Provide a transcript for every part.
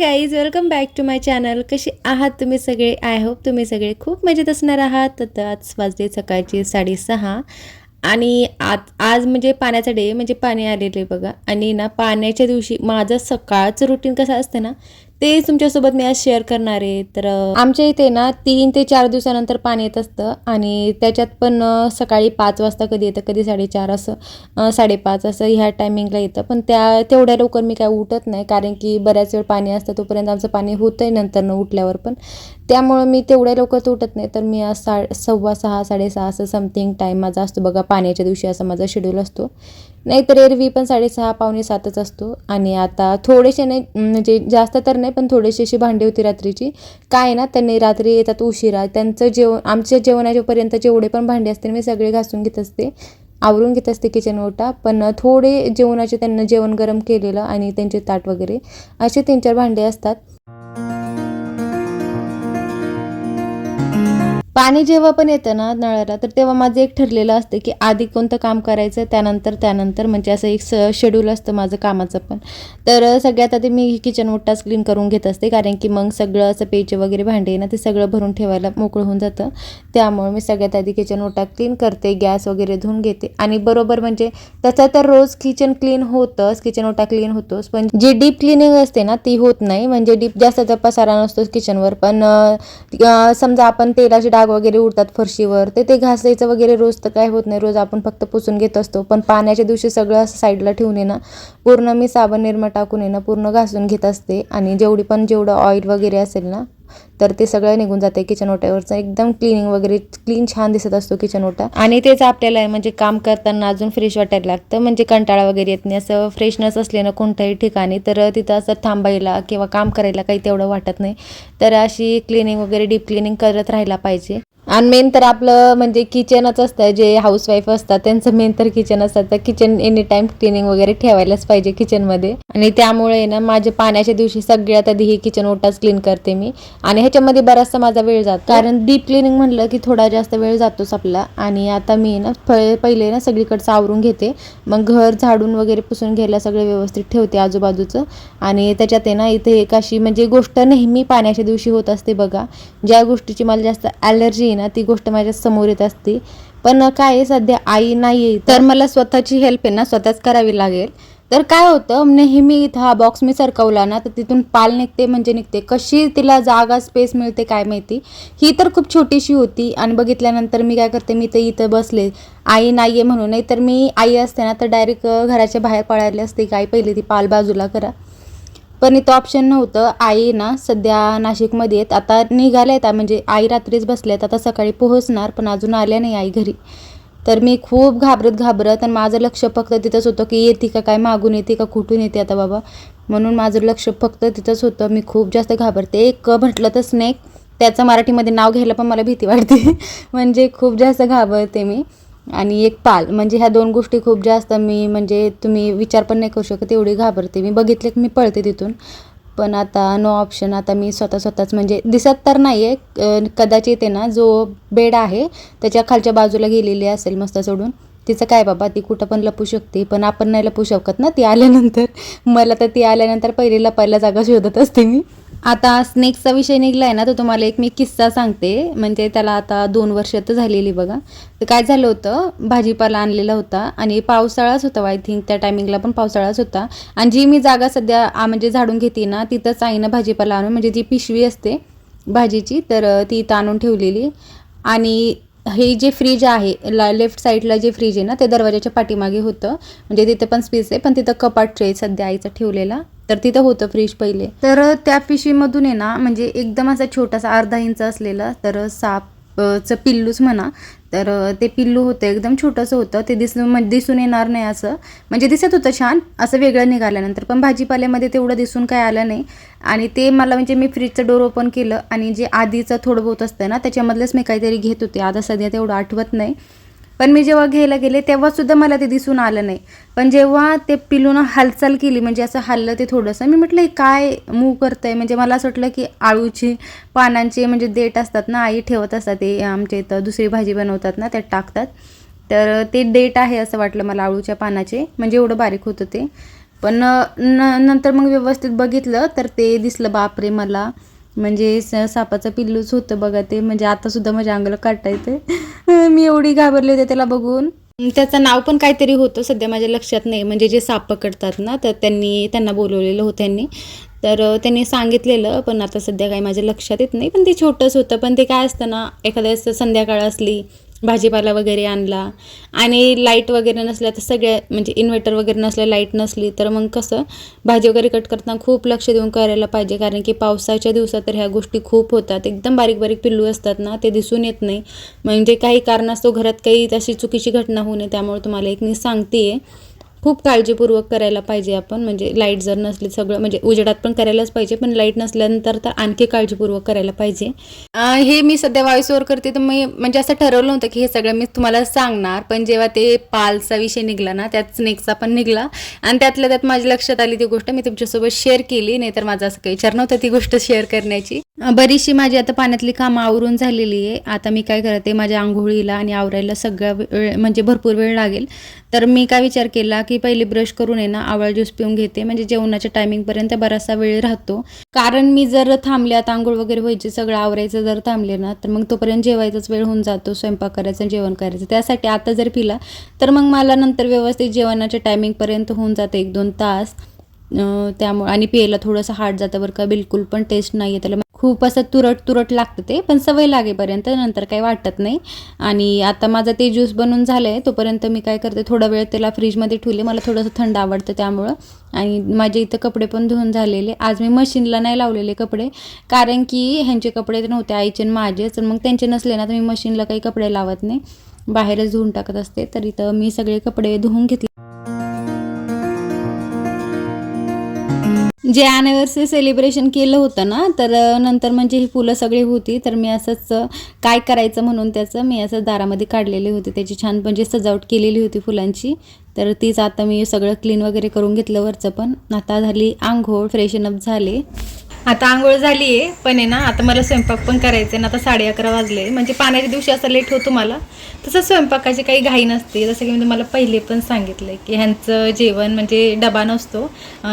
Guys welcome back to my channel कशी आहात तुम्ही सगळे? आय होप तुम्ही सगळे खूप मजेत असणार आहात. तर आज वाजले सकाळची साडेसहा. आणि आज आज म्हणजे पाण्याचा डे म्हणजे पाणी आलेले बघा. आणि ना पाण्याच्या दिवशी माझं सकाळचं रुटीन कसं असतं ना ते तुमच्यासोबत मी आज शेअर करणार आहे. तर आमच्या इथे ना तीन ते चार दिवसानंतर पाणी येत असतं आणि त्याच्यात पण सकाळी पाच वाजता कधी येतं कधी साडेचार असं साडेपाच असं ह्या टायमिंगला येतं. पण त्या तेवढ्या लवकर मी काय उठत नाही कारण की बऱ्याच वेळ पाणी असतं तोपर्यंत आमचं पाणी होतं आहे नंतर न उठल्यावर पण. त्यामुळं मी तेवढ्या लवकर उठत नाही. तर मी आज सा सव्वा सहा साडेसहा असं समथिंग टाईम माझा असतो बघा. पाण्याच्या दिवशी असा माझा शेड्यूल असतो. नाहीतर एरवी पण साडेसहा पावणे सातच असतो. आणि आता थोडेसे नाही म्हणजे जास्त तर नाही पण थोडीशी अशी भांडी होती रात्रीची. काय ना त्यांनी रात्री येतात उशिरा. त्यांचं जेवण आमच्या जेवणाच्यापर्यंत जेवढे पण भांडे असतील मी सगळे घासून घेत असते. आवरून घेत असते किचन ओटा. पण थोडे जेवणाचे त्यांना जेवण गरम केलेलं आणि त्यांचे ताट वगैरे. असे तीन चार भांडे असतात. पाणी जेव्हा पण येतं ना नळाला तर तेव्हा माझं एक ठरलेलं असतं की आधी कोणतं काम करायचं त्यानंतर त्यानंतर म्हणजे असं एक स शेड्यूल असतं माझं कामाचं पण. तर सगळ्यात आधी मी किचन मोठाच क्लीन करून घेत असते कारण की मग सगळं असं पेचे वगैरे भांडे ना ते सगळं भरून ठेवायला मोकळं होऊन जातं. त्यामुळे मी सगळ्यात आधी किचन ओटा क्लीन करते गॅस वगैरे धुवून घेते. आणि बरोबर म्हणजे तसं तर रोज किचन क्लीन होतंच किचन ओटा क्लीन होतोच पण जी डीप क्लिनिंग असते ना ती होत नाही. म्हणजे डीप जास्त पसारा नसतोच किचनवर पण समजा आपण तेलाचे डाग वगैरे उडतात फरशीवर ते ते घासायचं वगैरे रोज तर काय होत नाही. रोज आपण फक्त पुसून घेत असतो. पण पाण्याच्या दिवशी सगळं असं साईडला ठेवून येणं पूर्ण मी साबण निरमा टाकून येणं पूर्ण घासून घेत असते. आणि जेवढी पण जेवढं ऑइल वगैरे असेल ना तर ते सगळं निघून जाते किचन ओट्यावरचं. एकदम क्लिनिंग वगैरे क्लीन छान दिसत असतो किचन ओटा. आणि तेच आपल्याला म्हणजे काम करताना अजून फ्रेश वाटायला लागतं. म्हणजे कंटाळा वगैरे येत नाही. असं फ्रेशनेस असल्यानं कोणत्याही ठिकाणी तर तिथं असं थांबायला किंवा काम करायला काही तेवढं वाटत नाही. तर अशी क्लिनिंग वगैरे डीप क्लिनिंग करत राहायला पाहिजे. आणि मेन तर आपलं म्हणजे किचनच असतं जे हाऊसवाईफ असतात त्यांचं मेन तर किचन असतं. तर किचन एनी टाइम क्लिनिंग वगैरे ठेवायलाच पाहिजे किचनमध्ये आणि त्यामुळे ना माझ्या पाण्याच्या दिवशी सगळ्यात आधी हे किचन ओटाच क्लीन करते मी. आणि ह्याच्यामध्ये बराचसा माझा वेळ जातो. कारण डीप क्लिनिंग म्हणलं की थोडा जास्त वेळ जातोच आपला. आणि आता मी ना पहिले ना सगळीकडचं आवरून घेते. मग घर झाडून वगैरे पुसून घ्यायला सगळं व्यवस्थित ठेवते आजूबाजूचं. आणि त्याच्यात आहे ना इथे एक अशी म्हणजे गोष्ट नेहमी पाण्याच्या दिवशी होत असते बघा. ज्या गोष्टीची मला जास्त ॲलर्जी आहे ना ती गोष्ट माझ्यासमोर येत असते. पण काय आहे सध्या आई नाही आहे तर मला स्वतःची हेल्प आहे ना स्वतःच करावी लागेल. तर काय होतं नेहमी इथं हा बॉक्स मी सरकवला ना तर तिथून पाल निघते म्हणजे निघते. कशी तिला जागा स्पेस मिळते काय माहिती? ही तर खूप छोटीशी होती आणि बघितल्यानंतर मी काय करते मी तर इथं बसले. आई नाही आहे म्हणून. नाही तर मी आई असते ना तर डायरेक्ट घराच्या बाहेर पळायले असते. की आई पहिले ती पाल बाजूला करा. पण इथं ऑप्शन नव्हतं. आई ना सध्या नाशिकमध्ये आहेत. आता निघाल्या आहेत. म्हणजे आई रात्रीच बसल्यात आता सकाळी पोहोचणार पण अजून आल्या नाही आई घरी. तर मी खूप घाबरत घाबरत आणि माझं लक्ष फक्त तिथंच होतं की येते का काय मागून येते का कुठून येते आता बाबा? म्हणून माझं लक्ष फक्त तिथंच होतं. मी खूप जास्त घाबरते. एक म्हटलं तर स्नेक त्याचं मराठीमध्ये नाव घ्यायला पण मला भीती वाटते. म्हणजे खूप जास्त घाबरते मी. आणि एक पाल. म्हणजे ह्या दोन गोष्टी खूप जास्त मी म्हणजे तुम्ही विचार पण नाही करू शकत एवढी घाबरते मी. बघितले की मी पळते तिथून. पण आता नो ऑप्शन आता मी स्वतः स्वतःच म्हणजे दिसत तर नाही आहे कदाचित आहे ना जो बेड आहे त्याच्या खालच्या बाजूला गेलेली असेल मस्त सोडून. तिचं काय बाबा ती कुठं पण लपू शकते पण आपण नाही लपू शकत ना ती आल्यानंतर. मला तर ती आल्यानंतर पहिले लपायला जागा शोधत असते मी. आता स्नेक्सचा विषय निघला आहे ना तर तुम्हाला एक मी किस्सा सांगते. म्हणजे त्याला आता दोन वर्ष तर झालेली बघा. तर काय झालं होतं भाजीपाला आणलेला होता आणि पावसाळाच होता आय थिंक त्या टायमिंगला पण पावसाळाच होता. आणि जी मी जागा सध्या म्हणजे झाडून घेते ना तिथंच आईनं भाजीपाला आणून म्हणजे जी पिशवी असते भाजीची तर ती इथं आणून ठेवलेली. आणि हे जे फ्रीज आहे ला लेफ्ट साईडला जे फ्रीज आहे ना ते दरवाजाच्या पाठीमागे होतं. म्हणजे तिथे पण स्पेस आहे पण तिथं कपाट ट्रे सध्या आईचा ठेवलेला. तर तिथं होतं फ्रीज पहिले. तर त्या पिशवीमधून आहे ना म्हणजे एकदम असा छोटासा अर्धा इंच असलेला तर साप चं पिल्लूच म्हणा. तर ते पिल्लू होतं एकदम छोटंसं होतं. ते दिसून म्हणजे दिसून येणार नाही असं. म्हणजे दिसत होतं छान असं वेगळं निघाल्यानंतर. पण भाजीपाल्यामध्ये तेवढं दिसून काय आलं नाही. आणि ते मला म्हणजे मी फ्रीजचं डोर ओपन केलं. आणि जे आधीचं थोडं बहुत असतं ना त्याच्यामधलंच मी काहीतरी घेत होते. आता सध्या तेवढं आठवत नाही. पण मी जेव्हा घ्यायला गेले तेव्हासुद्धा मला ते दिसून आलं नाही. पण जेव्हा ते पिलूनं हालचाल केली म्हणजे असं हल्लं ते थोडंसं मी म्हटलं हे काय मूव करतंय? म्हणजे मला असं वाटलं की आळूची पानांचे म्हणजे देठ असतात ना आई ठेवत असतात ते आमच्या इथं दुसरी भाजी बनवतात ना त्यात टाकतात. तर ते डेट आहे असं वाटलं मला आळूच्या पानाचे म्हणजे एवढं बारीक होतं ते. पण न नंतर मग व्यवस्थित बघितलं तर ते दिसलं बापरे मला म्हणजे स सापाचं पिल्लूच होतं बघा ते. म्हणजे आतासुद्धा माझ्या अंगाला काटा येते मी एवढी घाबरले होते त्याला बघून. त्याचं नाव पण काहीतरी होतं सध्या माझ्या लक्षात नाही. म्हणजे जे साप पकडतात ना तर त्यांनी त्यांना बोलवलेलं होतं त्यांनी. तर त्यांनी सांगितलेलं पण आता सध्या काही माझ्या लक्षात येत नाही. पण ते छोटंच होतं. पण ते काय असतं ना एखाद्या संध्याकाळ असली भाजीपाला वगैरे आणला. आणि लाइट वगैरे नसल्या तर सगळ्या म्हणजे इन्व्हर्टर वगैरे नसल्या लाइट नसली तर मग कसं भाजी वगैरे कट करताना खूप लक्ष देऊन करायला पाहिजे. कारण की पावसाच्या दिवसात तर ह्या गोष्टी खूप होतात. एकदम बारीक बारीक पिल्लू असतात ना ते दिसून येत नाही. म्हणजे काही कारणास्तव घरात काही अशी चुकीची घटना होऊ नये त्यामुळे तुम्हाला एक मी सांगते आहे खूप काळजीपूर्वक करायला पाहिजे आपण. म्हणजे लाइट जर नसली सगळं म्हणजे उजेडात पण करायलाच पाहिजे पण लाइट नसल्यानंतर तर आणखी काळजीपूर्वक करायला पाहिजे. हे मी सध्या व्हॉइस ओव्हर करते तर मी म्हणजे असं ठरवलं होतं की हे सगळं मी तुम्हाला सांगणार पण जेव्हा ते पालचा विषय निघला ना त्यात स्नेकचा पण निघला. आणि त्यातल्या त्यात माझ्या लक्षात आली ती गोष्ट मी तुमच्यासोबत शेअर केली नाही तर माझा असं काही विचार नव्हता ती गोष्ट शेअर करण्याची. बरीचशी माझी आता पाण्यातली कामं आवरून झालेली आहे. आता मी काय करते माझ्या आंघोळीला आणि आवरायला सगळ्या वेळ म्हणजे भरपूर वेळ लागेल. तर मी काय विचार केला की पहिली ब्रश करून आहे ना आवळा ज्यूस पिऊन घेते. म्हणजे जेवणाच्या टायमिंगपर्यंत बराचसा वेळ राहतो. कारण मी जर थांबले आता आंघोळ वगैरे व्हायची सगळं आवरायचं जर थांबले ना तर मग तोपर्यंत जेवायचाच वेळ होऊन जातो स्वयंपाक करायचं जेवण करायचं. त्यासाठी आता जर पिला तर मग मला नंतर व्यवस्थित जेवणाच्या टायमिंगपर्यंत होऊन जातं एक दोन तास. त्यामुळे आणि प्यायला थोडंसं हार्ड जातं बरं का बिलकुल पण टेस्ट नाही आहे त्याला. खूप असं तुरट तुरट लागतं ते पण सवय लागेपर्यंत नंतर काही वाटत नाही. आणि आता माझं ते ज्यूस बनवून झालं आहे तोपर्यंत मी काय करते थोडा वेळ त्याला फ्रीजमध्ये ठेवले. मला थोडंसं थंड आवडतं त्यामुळं. आणि माझे इथं कपडे पण धुवून झालेले. आज मी मशीनला नाही लावलेले कपडे कारण की ह्यांचे कपडे नव्हते आईचे आणि माझेच. तर मग त्यांचे नसले ना तर मी मशीनला काही कपडे लावत नाही. बाहेरच धुवून टाकत असते. तर इथं मी सगळे कपडे धुवून घेतले. जे ॲनिव्हर्सरी सेलिब्रेशन केलं होतं ना तर नंतर म्हणजे ही फुलं सगळी होती तर मी असंच काय करायचं म्हणून त्याचं मी असं दारामध्ये काढलेली होती. त्याची छान म्हणजे सजावट केलेली होती फुलांची. तर तीच आता मी सगळं क्लीन वगैरे करून घेतलं वरचं पण. आता झाली आंघोळ फ्रेशन अप झाले. आता आंघोळ झाली आहे पण आहे ना आता मला स्वयंपाक पण करायचं आहे ना आता साडे अकरा वाजले. म्हणजे पाण्याच्या दिवशी असं लेट होतो मला. तसं स्वयंपाकाची काही घाई नसते. जसं की मी तुम्हाला पहिले पण सांगितलं की ह्यांचं जेवण म्हणजे डबा नसतो.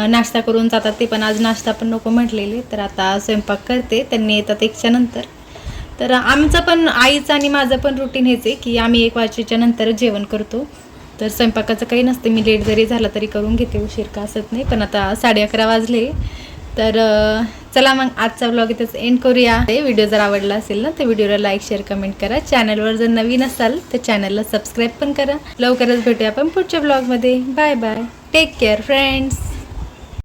नाश्ता करून जातात ते पण आज नाश्ता पण नको म्हटलेले. तर आता स्वयंपाक करते. त्यांनी येतात एकच्या नंतर. तर आमचं पण आईचं आणि माझं पण रुटीन हेच आहे की आम्ही एक वाजेच्या नंतर जेवण करतो. तर स्वयंपाकाचं काही नसतं. मी लेट जरी झाला तरी करून घेते. उशीर का असत नाही. पण आता साडे अकरा वाजले. तर चला मग आजचा ब्लॉग इथंच एंड करूया. व्हिडिओ जर आवडला असेल ना तर व्हिडिओला लाईक शेअर कमेंट करा. चॅनलवर जर नवीन असाल तर चॅनलला सबस्क्राईब पण करा. लवकरच भेटूया आपण पुढच्या ब्लॉगमध्ये bye bye take care friends